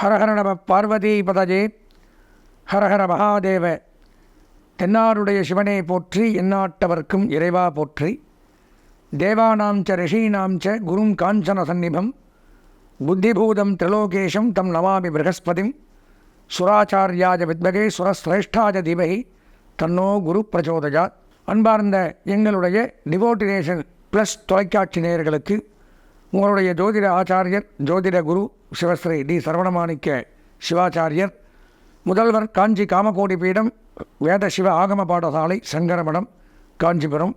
ஹரஹர நம பார்வதி பதஜே. ஹரஹர மகாதேவ. தென்னாருடைய சிவனே போற்றி எந்நாட்டவர்க்கும் இறைவா போற்றி. தேவானாம் ச ரிஷீனாம் ச குரும் காஞ்சன சந்நிபம். புத்திபூதம் திரிலோகேஷம் தம் நமாமி ப்ரகஸ்பதிம். சுராச்சாரியாஜ வித்மகே சுரஸ்ரேஷ்டாஜ தீபகி. தன்னோ குரு பிரச்சோதஜா அன்பார்ந்த எங்களுடைய டிவோட்டினேஷன் ப்ளஸ் தொலைக்காட்சி நேயர்களுக்கு உங்களுடைய ஜோதிட ஆச்சாரியர் ஜோதிட குரு சிவஸ்ரீ டி. சரவணமாணிக்க சிவாச்சாரியர் முதல்வர் காஞ்சி காமகோடி பீடம் வேத சிவ ஆகம பாடசாலை சங்கரமடம் காஞ்சிபுரம்.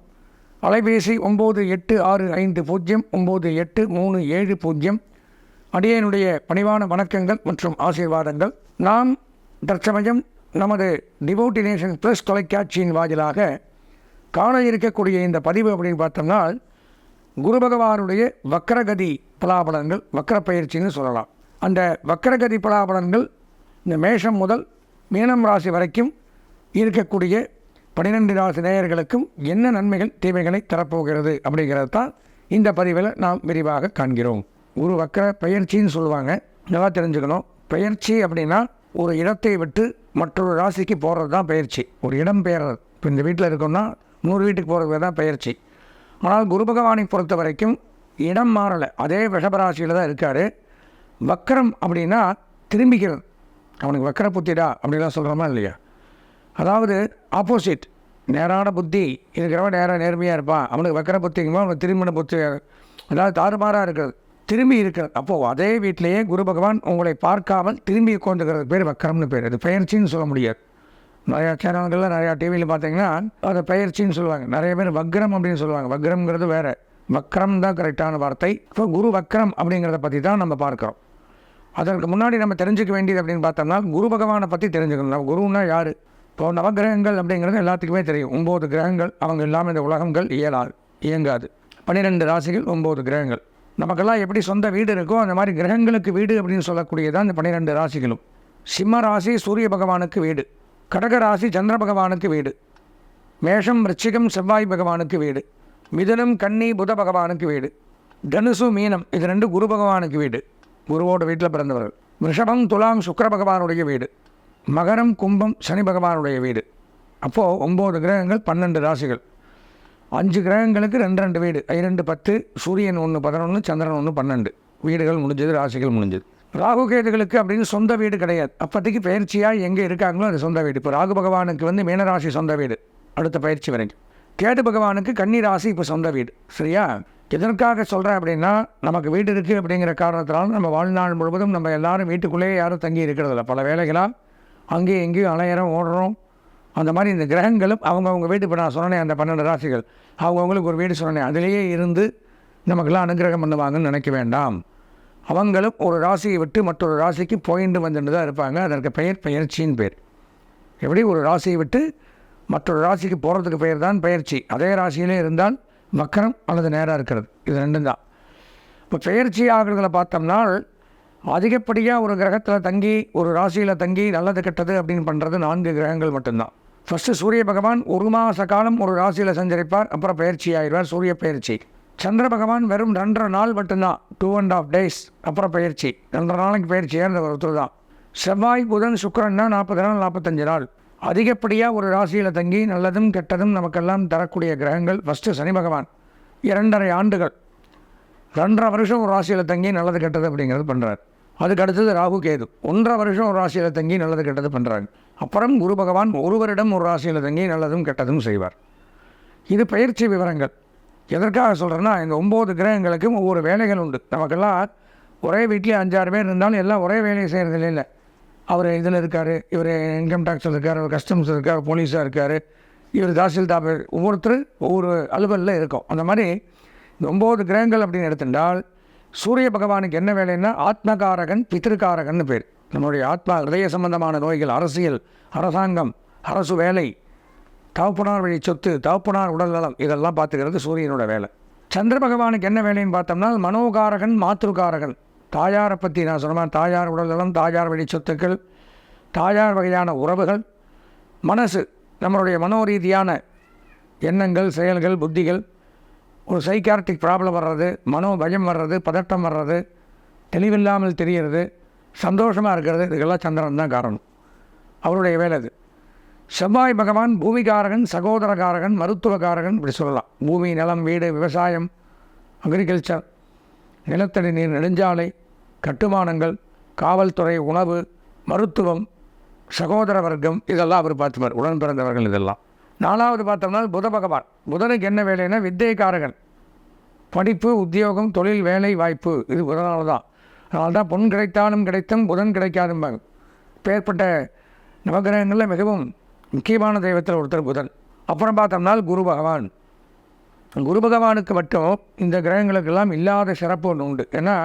அலைபேசி ஒம்பது எட்டு ஆறு ஐந்து பூஜ்ஜியம் ஒம்பது எட்டு மூணு ஏழு பூஜ்ஜியம் அடியனுடைய பணிவான வணக்கங்கள் மற்றும் ஆசீர்வாதங்கள். நாம் தற்சமயம் நமது டிவோட்டினேஷன் ப்ளஸ் தொலைக்காட்சியின் வாயிலாக காண இருக்கக்கூடிய இந்த பதிவு அப்படின்னு பார்த்தோம்னால் குரு பகவானுடைய வக்கரகதி பலாபலன்கள் வக்கர பயிற்சின்னு சொல்லலாம். அந்த வக்கரகதி பலாபலன்கள் இந்த மேஷம் முதல் மீனம் ராசி வரைக்கும் இருக்கக்கூடிய பன்னிரெண்டு ராசி நேயர்களுக்கும் என்ன நன்மைகள் தீமைகளை தரப்போகிறது அப்படிங்கிறது தான் இந்த பதிவில் நாம் விரிவாக காண்கிறோம். ஒரு வக்கர பயிற்சின்னு சொல்லுவாங்க. நல்லா தெரிஞ்சுக்கணும். பயிற்சி அப்படின்னா ஒரு இடத்தை விட்டு மற்றொரு ராசிக்கு போகிறது தான் பயிற்சி. ஒரு இடம் பெயர்றது இப்போ இந்த வீட்டில் இருக்கோம்னா நூறு வீட்டுக்கு போகிறது தான் பயிற்சி. ஆனால் குரு பகவானை பொறுத்த வரைக்கும் இடம் மாறலை. அதே விஷபராசியில் தான் இருக்கார். வக்கரம் அப்படின்னா திரும்பிக்கிறது. அவனுக்கு வக்கர புத்திடா அப்படிலாம் சொல்கிறோமா இல்லையா? அதாவது ஆப்போசிட் நேரான புத்தி. இருக்கிறவன் நேராக நேர்மையாக இருப்பான். அவனுக்கு வக்கர புத்திங்கும்போது அவனுக்கு திரும்பின புத்தி அதாவது தாறுமாறாக இருக்கிறது. திரும்பி இருக்கிறது. அப்போது அதே வீட்டிலேயே குரு பகவான் உங்களை பார்க்காமல் திரும்பி கொண்டுக்கிறது பேர் வக்கரம்னு பேர். அது பயிற்சின்னு சொல்ல முடியாது. நிறையா சேனல்களில் நிறையா டிவியில் பார்த்தீங்கன்னா அதை பயிற்சின்னு சொல்லுவாங்க. நிறைய பேர் வக்ரம் அப்படின்னு சொல்லுவாங்க. வக்ரம்ங்கிறது வேறு. வக்ரம் தான் கரெக்டான வார்த்தை. இப்போ குரு வக்ரம் அப்படிங்கிறத பற்றி தான் நம்ம பார்க்குறோம். அதற்கு முன்னாடி நம்ம தெரிஞ்சுக்க வேண்டியது அப்படின்னு பார்த்தோம்னா குரு பகவானை பற்றி தெரிஞ்சுக்கணும். நம்ம குருன்னா யார்? இப்போ நவகிரகங்கள் அப்படிங்கிறது எல்லாத்துக்குமே தெரியும். ஒம்பது கிரகங்கள் அவங்க இல்லாமல் இந்த உலகங்கள் இயலாது இயங்காது. பன்னிரெண்டு ராசிகள் ஒம்பது கிரகங்கள். நமக்கெல்லாம் எப்படி சொந்த வீடு இருக்கோ அந்த மாதிரி கிரகங்களுக்கு வீடு அப்படின்னு சொல்லக்கூடியதான் இந்த பன்னிரெண்டு ராசிகளும். சிம்ம ராசி சூரிய பகவானுக்கு வீடு. கடக ராசி சந்திர பகவானுக்கு வீடு. மேஷம் ரிச்சிகம் செவ்வாய் பகவானுக்கு வீடு. மிதுனம் கன்னி புத பகவானுக்கு வீடு. தனுசு மீனம் இது ரெண்டு குரு பகவானுக்கு வீடு. குருவோட வீட்டில் பிறந்தவர்கள். ரிஷபம் துலாம் சுக்கர பகவானுடைய வீடு. மகரம் கும்பம் சனி பகவானுடைய வீடு. அப்போது ஒம்பது கிரகங்கள் பன்னெண்டு ராசிகள். அஞ்சு கிரகங்களுக்கு ரெண்டு ரெண்டு வீடு. இரண்டு பத்து சூரியன் ஒன்று பதினொன்று சந்திரன் ஒன்று பன்னெண்டு. வீடுகள் முடிஞ்சது ராசிகள் முடிஞ்சது. ராகு கேதுகளுக்கு அப்படின்னு சொந்த வீடு கிடையாது. அப்போதைக்கு பயிற்சியாக எங்கே இருக்காங்களோ அது சொந்த வீடு. இப்போ ராகு பகவானுக்கு வந்து மீனராசி சொந்த வீடு. அடுத்த பயிற்சி வரைக்கும். கேது பகவானுக்கு கன்னி ராசி இப்போ சொந்த வீடு. சரியா? எதற்காக சொல்கிறேன் அப்படின்னா நமக்கு வீடு இருக்குது அப்படிங்கிற காரணத்தினால நம்ம வாழ்நாள் முழுவதும் நம்ம எல்லாரும் வீட்டுக்குள்ளேயே யாரும் தங்கி இருக்கிறதில்ல. பல வேலைகளாக அங்கேயும் எங்கேயும் அலையிறோம் ஓடுறோம். அந்த மாதிரி இந்த கிரகங்களும் அவங்கவுங்க வீட்டு இப்போ நான் சொன்னேன் அந்த பன்னெண்டு ராசிகள். அவங்கவுங்களுக்கு ஒரு வீடு சொன்னேன் அதிலேயே இருந்து நமக்கெல்லாம் அனுகிரகம் பண்ணுவாங்கன்னு நினைக்க வேண்டாம். அவங்களும் ஒரு ராசியை விட்டு மற்றொரு ராசிக்கு போயிட்டு வந்துட்டு தான் இருப்பாங்க. அதற்கு பெயர் பெயர்ச்சின்னு பேர். எப்படி ஒரு ராசியை விட்டு மற்றொரு ராசிக்கு போகிறதுக்கு பெயர் தான் பயிற்சி அதே ராசியிலே இருந்தால் வக்கரம் அல்லது நேராக இருக்கிறது. இது ரெண்டும் தான். இப்போ பெயர்ச்சி ஆகிறதுல பார்த்தோம்னா அதிகப்படியாக ஒரு கிரகத்தில் தங்கி ஒரு ராசியில் தங்கி நல்லது கெட்டது அப்படின்னு பண்ணுறது நான்கு கிரகங்கள் மட்டும்தான். ஃபஸ்ட்டு சூரிய பகவான் ஒரு மாத காலம் ஒரு ராசியில் சஞ்சரிப்பார். அப்புறம் பயிற்சி ஆயிடுவார். சூரிய பயிற்சி சந்திர பகவான் வெறும் ரெண்டரை நாள் மட்டும்தான் டூ அண்ட் ஆஃப் டேஸ் அப்புறம் பயிற்சி. ரெண்டரை நாளைக்கு பயிற்சியாக இருந்த ஒருத்தர் தான்? செவ்வாய் புதன் சுக்கரன்னா நாற்பது நாள் நாற்பத்தஞ்சு நாள். அதிகப்படியாக ஒரு ராசியில் தங்கி நல்லதும் கெட்டதும் நமக்கெல்லாம் தரக்கூடிய கிரகங்கள் ஃபஸ்ட்டு சனி பகவான். இரண்டரை ஆண்டுகள். ரெண்டரை வருஷம் ஒரு ராசியில் தங்கி நல்லது கெட்டது அப்படிங்கிறது பண்ணுறார் அதுக்கு அடுத்தது ராகு கேது. ஒன்றரை வருஷம் ஒரு ராசியில் தங்கி நல்லது கெட்டது பண்ணுறாங்க அப்புறம் குரு பகவான் ஒரு வருடம் ஒரு ராசியில் தங்கி நல்லதும் கெட்டதும் செய்வார். இது பயிற்சி விவரங்கள். எதற்காக சொல்கிறேன்னா இந்த ஒம்பது கிரகங்களுக்கும் ஒவ்வொரு வேலைகள் உண்டு. நமக்கெல்லாம் ஒரே வீட்டிலே அஞ்சாறு பேர் இருந்தாலும் எல்லாம் ஒரே வேலையை செய்கிறது இல்லை அவர் இதில் இருக்கார் இவர் இன்கம் டேக்ஸில் இருக்கார் அவர் கஸ்டம்ஸ் இருக்கார் போலீஸாக இருக்கார் இவர் தாசில்தார் ஒவ்வொருத்தர் ஒவ்வொரு அலுவலில் இருக்கும். அந்த மாதிரி இந்த ஒம்பது கிரகங்கள் அப்படின்னு எடுத்துட்டால் சூரிய பகவானுக்கு என்ன வேலைன்னா ஆத்மகாரகன் பித்திருக்காரகன் பேர். நம்மளுடைய ஆத்மா ஹிருதய சம்பந்தமான நோய்கள் அரசியல் அரசாங்கம் அரசு வேலை தகப்பனார் வழி சொத்து தகப்பனார் உடல் நலம் இதெல்லாம் பார்த்துக்கிறது சூரியனோட வேலை. சந்திர பகவானுக்கு என்ன வேலைன்னு பார்த்தோம்னா மனோகாரகன் மாத்ருகாரகன். தாயாரை பற்றி நான் சொன்னேன் தாயார் உடல் நலம் தாயார் வழி சொத்துக்கள் தாயார் வகையான உறவுகள் மனசு நம்மளுடைய மனோரீதியான எண்ணங்கள் செயல்கள் புத்திகள் ஒரு சைக்கார்டிக் ப்ராப்ளம் வர்றது மனோ பயம் வர்றது பதட்டம் வர்றது தெளிவில்லாமல் தெரிகிறது சந்தோஷமாக இருக்கிறது இதுக்கெல்லாம் சந்திரன் தான் காரணம். அவருடைய வேலை அது. செவ்வாய் பகவான் பூமிகாரகன் சகோதரகாரகன் மருத்துவகாரகன் இப்படி சொல்லலாம். பூமி நிலம் வீடு விவசாயம் அக்ரிகல்ச்சர் நிலத்தடி நீர் நெடுஞ்சாலை கட்டுமானங்கள் காவல்துறை உணவு மருத்துவம் சகோதர வர்க்கம் இதெல்லாம் அவர் பார்த்துப்பார். உடன் பிறந்தவர்கள் இதெல்லாம். நாலாவது பார்த்தோம்னா புத பகவான். புதனுக்கு என்ன வேலைன்னா வித்தியக்காரகன் படிப்பு உத்தியோகம் தொழில் வேலை வாய்ப்பு. இது புதனால தான். அதனால தான் பொன் கிடைத்தாலும் கிடைத்தும் புதன் கிடைக்காதும்பாங்க. பேர்பட்ட நவகிரகங்களில் மிகவும் முக்கியமான தெய்வத்தில் ஒருத்தர் புதன். அப்புறம் பார்த்தோம்னா குரு பகவான். குரு பகவானுக்கு மட்டும் இந்த கிரகங்களுக்கெல்லாம் இல்லாத சிறப்பு ஒன்று உண்டு. ஏன்னா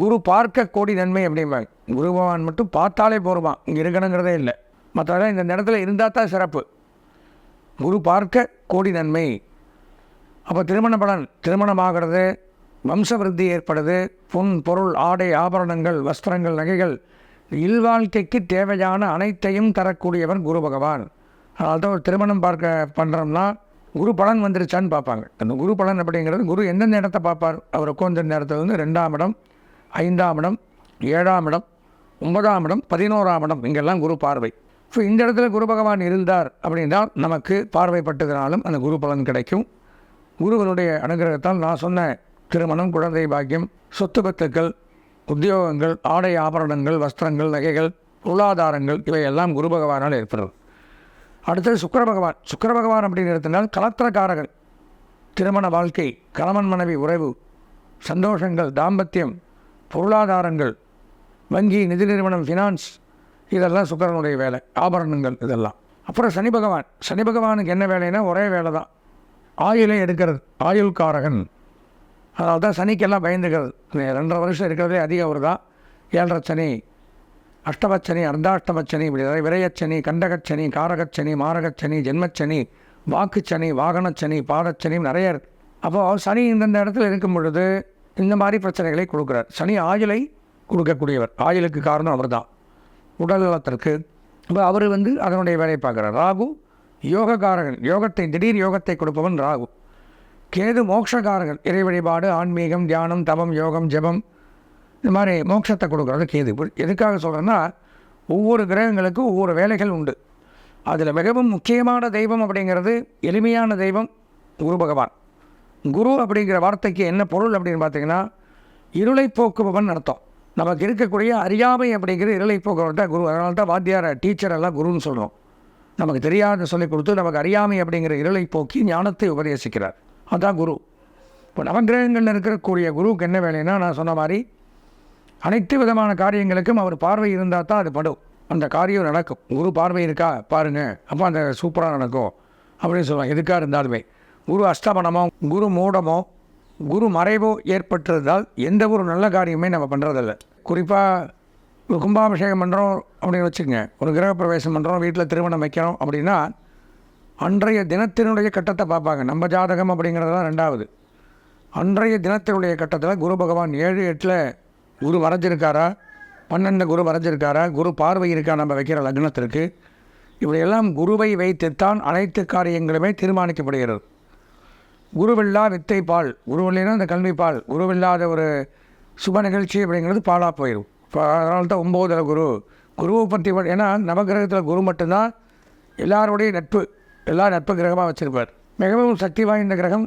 குரு பார்க்க கோடி நன்மை அப்படிம்பாங்க. குரு பகவான் மட்டும் பார்த்தாலே போருவான் இங்கே இருக்கணுங்கிறதே இல்லை. மற்றதெல்லாம் இந்த இடத்துல இருந்தால் தான் சிறப்பு. குரு பார்க்க கோடி நன்மை. அப்போ திருமண பலன் திருமணமாகிறது வம்சவிருத்தி ஏற்படுது பொன் பொருள் ஆடை ஆபரணங்கள் வஸ்திரங்கள் நகைகள் இல்வாழ்க்கைக்கு தேவையான அனைத்தையும் தரக்கூடியவர் குரு பகவான். அதனால தான் ஒரு திருமணம் பார்க்க பண்ணுறோம்னா குரு பலன் வந்துருச்சான்னு பார்ப்பாங்க. அந்த குரு பலன் அப்படிங்கிறது குரு எந்தெந்த இடத்த பார்ப்பார்? அவர் உட்காந்த நேரத்தில் வந்து ரெண்டாம் இடம் ஐந்தாம் இடம் ஏழாம் இடம் ஒன்பதாம் இடம் பதினோராம் இடம் இங்கெல்லாம் குரு பார்வை. ஸோ இந்த இடத்துல குரு பகவான் இருந்தார் அப்படின்னா நமக்கு பார்வைப்பட்டதுனாலும் அந்த குரு பலன் கிடைக்கும். குருவனுடைய அனுகிரகத்தால் நான் சொன்ன திருமணம் குழந்தை பாக்கியம் சொத்து பத்துக்கள் உத்தியோகங்கள் ஆடை ஆபரணங்கள் வஸ்திரங்கள் நகைகள் பொருளாதாரங்கள் இவையெல்லாம் குரு பகவானால் ஏற்படுது அடுத்தது சுக்கர பகவான். சுக்கர பகவான் அப்படிங்கிறதுனால் கலத்திரக்காரகன் திருமண வாழ்க்கை கணவன் மனைவி உறவு சந்தோஷங்கள் தாம்பத்தியம் பொருளாதாரங்கள் வங்கி நிதி நிறுவனம் ஃபினான்ஸ் இதெல்லாம் சுக்கிரனுடைய வேலை ஆபரணங்கள் இதெல்லாம். அப்புறம் சனி பகவான். சனி பகவானுக்கு என்ன வேலைன்னா ஒரே வேலை தான் ஆயுளை எடுக்கிறது. ஆயுள்காரகன். அதனால தான் சனிக்கெல்லாம் பயந்துகள். ரெண்டரை வருஷம் இருக்கிறதே அதிகம் அவர் தான் ஏழரை சனி அஷ்டமச்சனி அர்த்தாஷ்டமச்சனி இப்படி நிறைய விரயச்சனி கண்டகச்சனி காரகச்சனி மாரகச்சனி ஜென்மச்சனி வாக்குச்சனி வாகனச்சனி பாதச்சனி நிறைய இருக்கு. அப்போது சனி இந்தந்த இடத்துல இருக்கும் பொழுது இந்த மாதிரி பிரச்சனைகளை கொடுக்குறார். சனி ஆயுளை கொடுக்கக்கூடியவர். ஆயுளுக்கு காரணம் அவர் தான் உடல் நலத்திற்கு. அப்போ அவர் வந்து அதனுடைய வேலையை பார்க்குறார். ராகு யோகக்காரகன். யோகத்தை திடீர் யோகத்தை கொடுப்பவன் ராகு. கேது மோட்சக்காரர்கள் இறை வழிபாடு ஆன்மீகம் தியானம் தவம் யோகம் ஜெபம். இந்த மாதிரி மோட்சத்தை கொடுக்குறது கேது. எதுக்காக சொல்கிறேன்னா ஒவ்வொரு கிரகங்களுக்கும் ஒவ்வொரு வேலைகள் உண்டு. அதில் மிகவும் முக்கியமான தெய்வம் அப்படிங்கிறது எளிமையான தெய்வம் குரு பகவான். குரு அப்படிங்கிற வார்த்தைக்கு என்ன பொருள் அப்படின்னு பார்த்தீங்கன்னா இருளை போக்குபவன் அர்த்தம். நமக்கு இருக்கக்கூடிய அறியாமை அப்படிங்கிற இருளை போக்குவரத்த குரு. அதனால தான் வாத்தியார டீச்சர் எல்லாம் குருன்னு சொல்கிறோம் நமக்கு தெரியாத சொல்லிக் கொடுத்து நமக்கு அறியாமை அப்படிங்கிற இருளை போக்கி ஞானத்தை உபதேசிக்கிறார். அதுதான் குரு. இப்போ நவகிரகங்களில் இருக்கக்கூடிய குருவுக்கு என்ன வேலைன்னா நான் சொன்ன மாதிரி அனைத்து விதமான காரியங்களுக்கும் அவர் பார்வை இருந்தால் தான் அது படும். அந்த காரியம் நடக்கும். குரு பார்வை இருக்கா? பாருங்க. அப்போ அந்த சூப்பராக நடக்கும். அப்படின்னு சொல்லுவாங்க. எதுக்காக இருந்தாலுமே. குரு அஷ்டமனமோ குரு மூடமோ குரு மறைவோ ஏற்பட்டிருந்தால் எந்த ஒரு நல்ல காரியமே நம்ம பண்ணுறதில்ல குறிப்பாக ஒரு கும்பாபிஷேகம் பண்ணுறோம் அப்படின்னு வச்சுக்கோங்க. ஒரு கிரகப்பிரவேசம் பண்ணுறோம் வீட்டில் திருமணம் வைக்கிறோம் அப்படின்னா அன்றைய தினத்தினுடைய கட்டத்தை பார்ப்பாங்க. நம்ம ஜாதகம் அப்படிங்கிறதெல்லாம் ரெண்டாவது. அன்றைய தினத்தினுடைய கட்டத்தில் குரு பகவான் ஏழு எட்டில் குரு வரைஞ்சிருக்காரா? பன்னெண்டு குரு வரைஞ்சிருக்காரா? குரு பார்வை இருக்கா? நம்ம வைக்கிற லக்னத்திற்கு. இப்படியெல்லாம் குருவை வைத்துத்தான் அனைத்து காரியங்களுமே தீர்மானிக்கப்படுகிறது. குருவில்லா வித்தை பால். குருவில்லைன்னா அந்த கல்வி பால். குருவில்லாத ஒரு சுப நிகழ்ச்சி அப்படிங்கிறது பாலாக போயிடும் இப்போ அதனால தான் ஒம்போதர குரு. குருவை பற்றி ஏன்னா நவகிரகத்தில் குரு மட்டும்தான் எல்லாருடைய நட்பு. எல்லா நட்பு கிரகமாக வச்சிருப்பார். மிகவும் சக்தி வாய்ந்த கிரகம்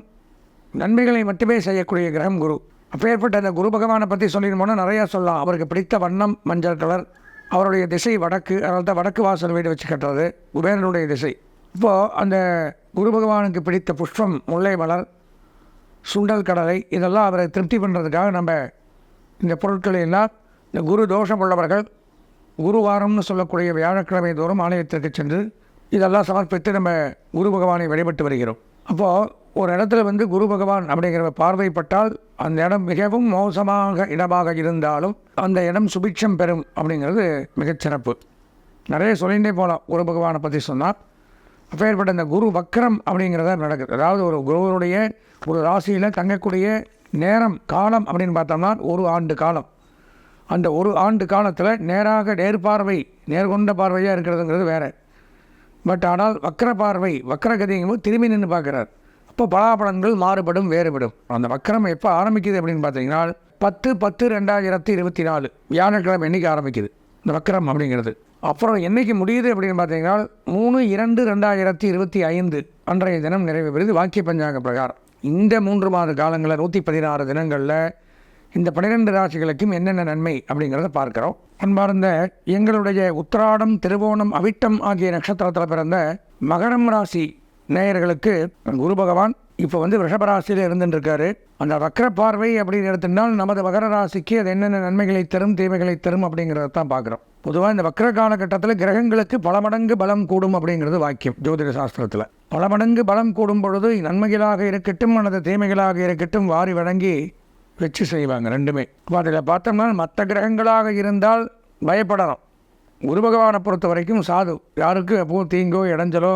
நன்மைகளை மட்டுமே செய்யக்கூடிய கிரகம் குரு. அப்பேற்பட்ட அந்த குரு பகவானை பற்றி சொல்லிடணும்னா நிறையா சொல்லலாம். அவருக்கு பிடித்த வண்ணம் மஞ்சள் கலர் அவருடைய திசை வடக்கு அதனால தான் வடக்கு வாசல் வீடு வச்சு கட்டுறது குபேரனுடைய திசை. இப்போது அந்த குரு பகவானுக்கு பிடித்த புஷ்பம் முல்லை மலர் சுண்டல் கடலை இதெல்லாம் அவரை திருப்தி பண்ணுறதுக்காக நம்ம இந்த பொருட்களை எல்லாம் இந்த குரு தோஷம் உள்ளவர்கள் குருவாரம்னு சொல்லக்கூடிய வியாழக்கிழமை தோறும் ஆலயத்திற்கு சென்று இதெல்லாம் சமர்ப்பித்து நம்ம குரு பகவானை வழிபட்டு வருகிறோம். அப்போது ஒரு இடத்துல வந்து குரு பகவான் அப்படிங்கிற பார்வைப்பட்டால் அந்த இடம் மிகவும் மோசமாக இடமாக இருந்தாலும் அந்த இடம் சுபிட்சம் பெறும் அப்படிங்கிறது மிகச்சிறப்பு நிறைய சொல்லிகிட்டே போகலாம் குரு பகவானை பற்றி சொன்னால் அப்பேற்பட்ட இந்த குரு வக்கரம் அப்படிங்கிறத நடக்குது. அதாவது ஒரு குருவனுடைய ஒரு ராசியில் தங்கக்கூடிய நேரம் காலம் அப்படின்னு பார்த்தோம்னா ஒரு ஆண்டு காலம். அந்த ஒரு ஆண்டு காலத்தில் நேராக நேர்பார்வை நேர்கொண்ட பார்வையாக இருக்கிறதுங்கிறது வேறு. பட் ஆனால் வக்கர பார்வை வக்கரகதிங்கும்போது திரும்பி நின்று பார்க்குறார். அப்போ பலாபலன்கள் மாறுபடும் வேறுபடும். அந்த வக்கரம் எப்போ ஆரம்பிக்குது அப்படின்னு பார்த்தீங்கன்னா பத்து பத்து ரெண்டாயிரத்தி இருபத்தி நாலு வியாழக்கிழமை என்னைக்கு ஆரம்பிக்குது? இந்த வக்கரம் அப்படிங்கிறது. அப்புறம் என்னைக்கு முடியுது அப்படின்னு பார்த்தீங்கன்னா மூணு இரண்டு ரெண்டாயிரத்தி இருபத்தி ஐந்து. அன்றைய தினம் நிறைவு பெறுது வாக்கிய பஞ்சாங்க பிரகாரம். இந்த மூன்று மாத காலங்களில் நூற்றி பதினாறு தினங்களில் இந்த பன்னிரெண்டு ராசிகளுக்கும் என்னென்ன நன்மை அப்படிங்கிறத பார்க்குறோம். அன்பார்ந்த எங்களுடைய உத்திராடம் திருவோணம் அவிட்டம் ஆகிய நட்சத்திரத்தில் பிறந்த மகரம் ராசி நேயர்களுக்கு குரு பகவான் இப்போ வந்து ரிஷபராசியில் இருந்துட்டுருக்காரு. அந்த வக்கர பார்வை அப்படின்னு எடுத்துட்டால் நமது மகர ராசிக்கு அது என்னென்ன நன்மைகளை தரும் தீமைகளை தரும் அப்படிங்கிறத தான் பார்க்குறோம். பொதுவாக இந்த வக்கர காலகட்டத்தில் கிரகங்களுக்கு பல மடங்கு பலம் கூடும் அப்படிங்கிறது வாக்கியம் ஜோதிட சாஸ்திரத்தில். பல மடங்கு பலம் கூடும் பொழுது நன்மைகளாக இருக்கட்டும் அல்லது தீமைகளாக இருக்கட்டும் வாரி வழங்கி வச்சு செய்வாங்க ரெண்டுமே. இப்போ அதில் பார்த்தோம்னா மற்ற கிரகங்களாக இருந்தால் பயப்படலாம். குரு பகவானை பொறுத்த வரைக்கும் சாது. யாருக்கும் எப்பவும் தீங்கோ இடைஞ்சலோ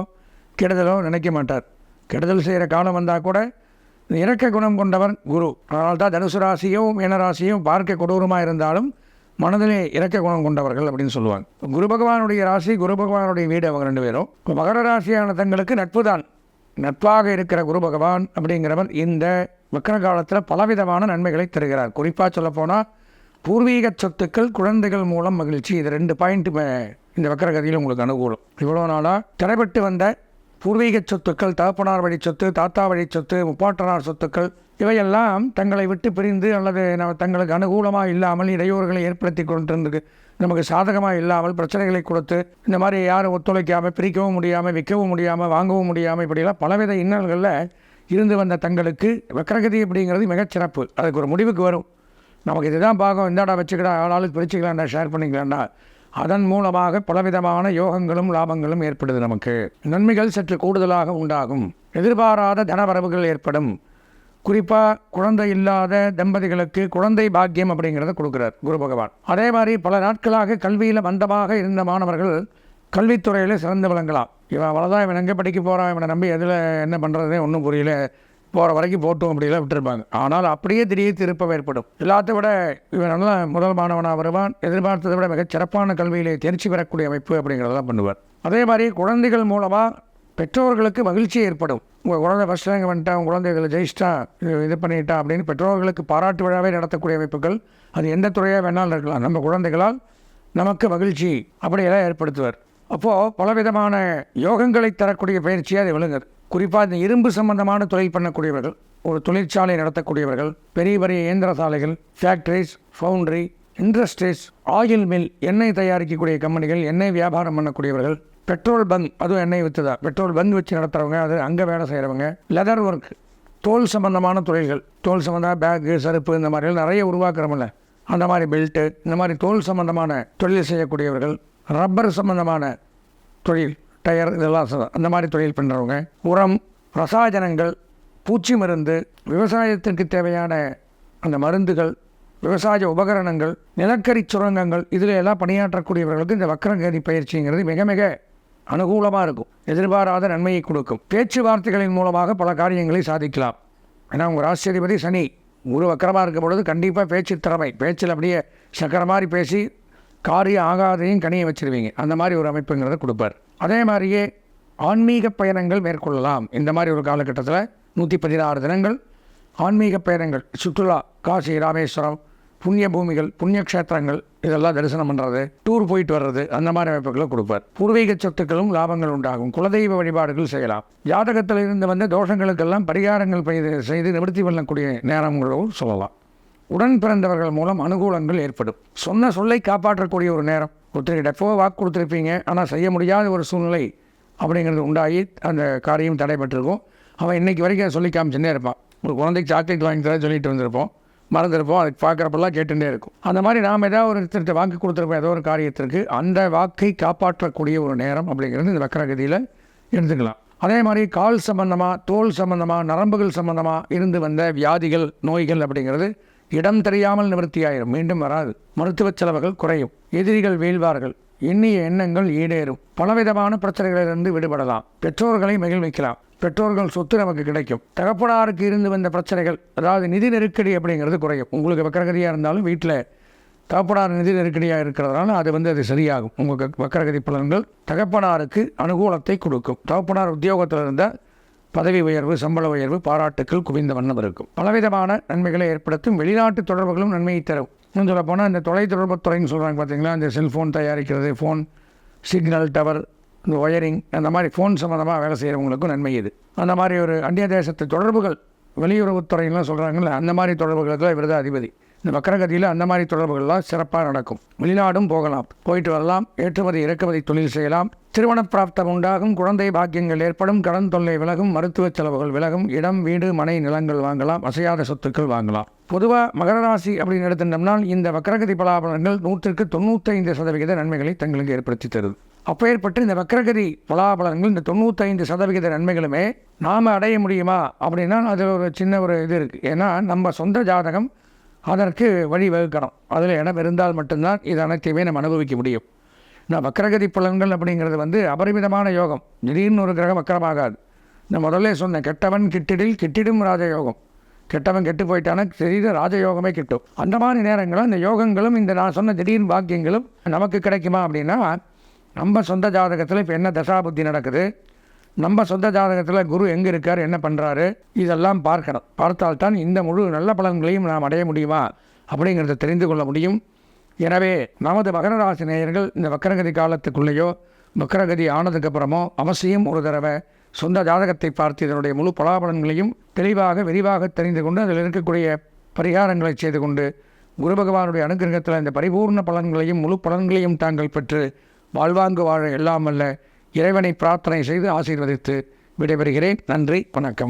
கெடுதலோ நினைக்க மாட்டார். கெடுதல் செய்கிற காலம் வந்தால் கூட இறக்க குணம் கொண்டவர் குரு. அதனால் தான் தனுசு ராசியும் மீனராசியும் பார்க்க கொடூரமாக இருந்தாலும் மனதிலே இறக்க குணம் கொண்டவர்கள் அப்படின்னு சொல்லுவாங்க. குரு பகவானுடைய ராசி குரு பகவானுடைய வீடு அவங்க ரெண்டு பேரும். இப்போ மகர ராசியான தங்களுக்கு நட்பு தான் நட்பாக இருக்கிற குரு பகவான் அப்படிங்கிறவர் இந்த வக்கர காலத்தில் பலவிதமான நன்மைகளை தருகிறார். குறிப்பாக சொல்லப்போனால் பூர்வீக சொத்துக்கள் குழந்தைகள் மூலம் மகிழ்ச்சி. இது ரெண்டு பாயிண்ட் இந்த வக்கரகதியில் உங்களுக்கு அனுகூலம். இவ்வளோ நாளாக தடைபட்டு வந்த பூர்வீக சொத்துக்கள் தகப்பனார் வழி சொத்து தாத்தா வழி சொத்து முப்பாட்டனார் சொத்துக்கள் இவையெல்லாம் தங்களை விட்டு பிரிந்து அல்லது நம்ம தங்களுக்கு அனுகூலமாக இல்லாமல் இடையூறுகளை ஏற்படுத்தி கொண்டிருந்து நமக்கு சாதகமாக இல்லாமல் பிரச்சனைகளை கொடுத்து இந்த மாதிரி யாரும் ஒத்துழைக்காமல் பிரிக்கவும் முடியாமல் விற்கவும் முடியாமல் வாங்கவும் முடியாமல் இப்படிலாம் பலவித இன்னல்களில் இருந்து வந்த தங்களுக்கு வக்கரகதி அப்படிங்கிறது மிகச்சிறப்பு அதுக்கு ஒரு முடிவுக்கு வரும். நமக்கு இதுதான் பாகம். இந்தாடா வச்சுக்கிடா ஆளாளுக்கு பிரிச்சுக்கலாம்டா ஷேர் பண்ணிக்கலாம்டா. அதன் மூலமாக பலவிதமான யோகங்களும் லாபங்களும் ஏற்படுது நமக்கு. நன்மைகள் சற்று கூடுதலாக உண்டாகும். எதிர்பாராத தனவரவுகள் ஏற்படும். குறிப்பாக குழந்தை இல்லாத தம்பதிகளுக்கு குழந்தை பாக்கியம் அப்படிங்கிறத கொடுக்குறார் குரு பகவான். அதே மாதிரி பல நாட்களாக கல்வியில் மந்தமாக இருந்த மாணவர்கள் கல்வித்துறையில் சிறந்து விளங்கலாம். இவன் அவ்வளோதான் இவன் எங்கே படிக்க போகிறான் இவனை நம்பி எதில் என்ன பண்ணுறதே ஒன்றும் புரியல. போகிற வரைக்கும் போட்டும் அப்படிலாம் விட்டுருப்பாங்க. ஆனால் அப்படியே திடீர் திருப்பம் ஏற்படும். எல்லாத்த விட இவன் நல்லா முதல் மாணவனாக வருவான். எதிர்பார்த்ததை விட மிகச் சிறப்பான கல்வியிலே தேர்ச்சி பெறக்கூடிய அமைப்பு அப்படிங்கிறதெல்லாம் பண்ணுவார். அதே மாதிரி குழந்தைகள் மூலமாக பெற்றோர்களுக்கு மகிழ்ச்சி ஏற்படும். உங்கள் குழந்தை ஃபஸ்ட் ரேங்க் வந்துட்டா உங்கள் குழந்தை இதில் ஜெயிச்சிட்டா இது பண்ணிட்டான் பண்ணிட்டா அப்படின்னு பெற்றோர்களுக்கு பாராட்டு விழாவே நடத்தக்கூடிய அமைப்புகள் அது எந்த துறையாக வேணாலும் இருக்கலாம். நம்ம குழந்தைகளால் நமக்கு மகிழ்ச்சி அப்படியெல்லாம் ஏற்படுத்துவார். அப்போது பலவிதமான யோகங்களை தரக்கூடிய பயிற்சியாக அது விளங்குது குறிப்பாக இந்த இரும்பு சம்பந்தமான தொழில் பண்ணக்கூடியவர்கள் ஒரு தொழிற்சாலை நடத்தக்கூடியவர்கள் பெரிய பெரிய இயந்திர சாலைகள் factories foundry industries oil mill எண்ணெய் தயாரிக்கக்கூடிய கம்பெனிகள் எண்ணெய் வியாபாரம் பண்ணக்கூடியவர்கள் பெட்ரோல் பங்க் அதுவும் எண்ணெய் விற்றுதா பெட்ரோல் பங்க் வச்சு நடத்துகிறவங்க அது அங்கே வேலை செய்கிறவங்க லெதர் ஒர்க் தோல் சம்பந்தமான தொழில்கள் தோல் சம்மந்தமாக பேக்கு செருப்பு இந்த மாதிரிலாம் நிறைய உருவாக்குறோம்ல. அந்த மாதிரி பெல்ட்டு இந்த மாதிரி தோல் சம்பந்தமான தொழில் செய்யக்கூடியவர்கள் ரப்பர் சம்பந்தமான தொழில் டயர் இதெல்லாம் அந்த மாதிரி தொழில் பண்ணுறவங்க உரம் ரசாயனங்கள் பூச்சி மருந்து விவசாயத்திற்கு தேவையான அந்த மருந்துகள் விவசாய உபகரணங்கள் நிலக்கரி சுரங்கங்கள் இதில் எல்லாம் பணியாற்றக்கூடியவர்களுக்கு இந்த வக்கரகதி பயிற்சிங்கிறது மிக மிக அனுகூலமாக இருக்கும். எதிர்பாராத நன்மையை கொடுக்கும். பேச்சுவார்த்தைகளின் மூலமாக பல காரியங்களை சாதிக்கலாம். ஏன்னா உங்கள் ராசியதிபதி சனி குரு வக்கரமாக இருக்கும் பொழுது கண்டிப்பாக பேச்சு திறமை பேச்சில் அப்படியே சக்கர மாதிரி பேசி காரியம் ஆகாதையும் கனியை வச்சுருவீங்க. அந்த மாதிரி ஒரு அமைப்புங்கிறத கொடுப்பார். அதே மாதிரியே ஆன்மீக பயணங்கள் மேற்கொள்ளலாம். இந்த மாதிரி ஒரு காலகட்டத்தில் நூற்றி பதினாறு தினங்கள் ஆன்மீக பயணங்கள். சுற்றுலா காசி ராமேஸ்வரம் புண்ணிய பூமிகள் புண்ணிய க்ஷேத்திரங்கள் இதெல்லாம் தரிசனம் பண்ணுறது டூர் போயிட்டு வர்றது அந்த மாதிரி அமைப்புகளை கொடுப்பார். பூர்வீக சொத்துக்களும் லாபங்கள் உண்டாகும். குலதெய்வ வழிபாடுகள் செய்யலாம். ஜாதகத்தில் இருந்து வந்த தோஷங்களுக்கெல்லாம் பரிகாரங்கள் செய்து நிவர்த்தி பண்ணக்கூடிய நேரங்களும் சொல்லலாம். உடன் பிறந்தவர்கள் மூலம் அனுகூலங்கள் ஏற்படும். சொன்ன சொல்லை காப்பாற்றக்கூடிய ஒரு நேரம். ஒருத்தருக்கு எப்போ வாக்கு கொடுத்துருப்பீங்க. ஆனால் செய்ய முடியாத ஒரு சூழ்நிலை அப்படிங்கிறது உண்டாகி அந்த காரியம் தடைபட்டிருக்கும். அவன் இன்னைக்கு வரைக்கும் அதை சொல்லி காமிச்சுட்டே இருப்பான். ஒரு குழந்தைக்கு சாக்லேட் வாங்கி தர சொல்லிட்டு வந்திருப்போம் மறந்துருப்போம். அதுக்கு பார்க்குறப்பெல்லாம் கேட்டுகிட்டே இருக்கும். அந்த மாதிரி நாம் ஏதாவது ஒரு திருத்த வாக்கு கொடுத்துருப்போம். ஏதோ ஒரு காரியத்திற்கு அந்த வாக்கை காப்பாற்றக்கூடிய ஒரு நேரம் அப்படிங்கிறது இந்த வக்கரகதியில் எடுத்துக்கலாம் அதே மாதிரி கால் சம்பந்தமாக தோல் சம்பந்தமாக நரம்புகள் சம்பந்தமாக இருந்து வந்த வியாதிகள் நோய்கள் அப்படிங்கிறது இடம் தெரியாமல் நிவர்த்தியாயிரும். மீண்டும் வராது. மருத்துவச் செலவுகள் குறையும். எதிரிகள் வீழ்வார்கள். எண்ணிய எண்ணங்கள் ஈடேறும். பலவிதமான பிரச்சனைகளிலிருந்து விடுபடலாம். பெற்றோர்களை மகிழ்விக்கலாம். பெற்றோர்கள் சொத்து நமக்கு கிடைக்கும். தகப்பனாருக்கு இருந்து வந்த பிரச்சனைகள் அதாவது நிதி நெருக்கடி அப்படிங்கிறது குறையும். உங்களுக்கு வக்கரகதியாக இருந்தாலும் வீட்டில் தகப்பனார் நிதி நெருக்கடியாக இருக்கிறதுனால அது வந்து அது சரியாகும். உங்களுக்கு வக்கரகதி பலன்கள் தகப்பனாருக்கு அனுகூலத்தை கொடுக்கும். தகப்பனார் உத்தியோகத்தில் இருந்தால் பதவி உயர்வு சம்பள உயர்வு பாராட்டுக்கள் குவிந்த வண்ணம் இருக்கும். பலவிதமான நன்மைகளை ஏற்படுத்தும் வெளிநாட்டு தொடர்புகளும் நன்மையை தரும். இன்னும் சொல்லப்போனால் இந்த தொலைத்தொடர்பு துறைன்னு சொல்கிறாங்க பார்த்தீங்களா இந்த செல்ஃபோன் தயாரிக்கிறது ஃபோன் சிக்னல் டவர் இந்த ஒயரிங் அந்த மாதிரி ஃபோன் சம்மந்தமாக வேலை செய்கிறவங்களுக்கும் நன்மை இது. அந்த மாதிரி ஒரு அந்நிய தேசத்து தொடர்புகள் வெளியுறவுத்துறையெல்லாம் சொல்கிறாங்கல்ல அந்த மாதிரி தொடர்புகளுக்கு இவர் தான் அதிபதி. இந்த வக்கரகதியில் அந்த மாதிரி தொடர்புகள்லாம் சிறப்பாக நடக்கும். வெளிநாடும் போகலாம். போயிட்டு வரலாம். ஏற்றுமதி இறக்குமதி தொழில் செய்யலாம். திருமண பிராப்தம் உண்டாகும். குழந்தை பாக்கியங்கள் ஏற்படும். கடன் தொல்லை விலகும். மருத்துவ செலவுகள் விலகும். இடம் வீடு மனை நிலங்கள் வாங்கலாம். அசையாத சொத்துக்கள் வாங்கலாம். பொதுவாக மகர ராசி அப்படின்னு எடுத்துட்டோம்னா இந்த வக்கரகதி பலாபலன்கள் நூற்றுக்கு தொண்ணூத்தைந்து சதவிகித நன்மைகளை தங்களுக்கு ஏற்படுத்தி தருது. அப்பேற்பட்டு இந்த வக்கரகதி பலாபலன்கள் இந்த தொண்ணூத்தைந்து சதவிகித நன்மைகளுமே நாம் அடைய முடியுமா? அப்படின்னா அதில் ஒரு சின்ன ஒரு இது இருக்குது ஏன்னா நம்ம சொந்த ஜாதகம் அதற்கு வழி வகுக்கணும். அதில் இடம் இருந்தால் மட்டும்தான் இது அனைத்தையுமே நம்ம அனுபவிக்க முடியும். நான் வக்கரகதி பலன்கள் அப்படிங்கிறது வந்து அபரிமிதமான யோகம். திடீர்னு ஒரு கிரகம் வக்கரமாகாது. நான் முதல்ல சொன்னேன் கெட்டவன் கிட்டிடில் கிட்டிடும் ராஜயோகம். கெட்டவன் கெட்டு போயிட்டானா தெரியுது ராஜயோகமே கிட்டும். அந்த மாதிரி நேரங்களும் இந்த யோகங்களும் இந்த நான் சொன்ன திடீர் பாக்கியங்களும் நமக்கு கிடைக்குமா அப்படின்னா நம்ம சொந்த ஜாதகத்தில் இப்போ என்ன தசாபுத்தி நடக்குது? நம்ம சொந்த ஜாதகத்தில் குரு எங்கே இருக்கார் என்ன பண்ணுறாரு இதெல்லாம் பார்க்கணும். பார்த்தால்தான் இந்த முழு நல்ல பலன்களையும் நாம் அடைய முடியுமா? அப்படிங்கிறத தெரிந்து கொள்ள முடியும். எனவே நமது மகர ராசி நேயர்கள் இந்த வக்கரகதி காலத்துக்குள்ளேயோ வக்கரகதி ஆனதுக்கப்புறமோ அவசியம் ஒரு தடவை சொந்த ஜாதகத்தை பார்த்து இதனுடைய முழு பலாபலன்களையும் தெளிவாக விரிவாக தெரிந்து கொண்டு அதில் இருக்கக்கூடிய பரிகாரங்களை செய்து கொண்டு குரு பகவானுடைய அனுகிரகத்தில் இந்த பரிபூர்ண பலன்களையும் முழு பலன்களையும் தாங்கள் பெற்று வாழ்வாங்கு வாழ எல்லாம் அல்ல இறைவனை பிரார்த்தனை செய்து ஆசீர்வதித்து விடைபெறுகிறேன். நன்றி வணக்கம்.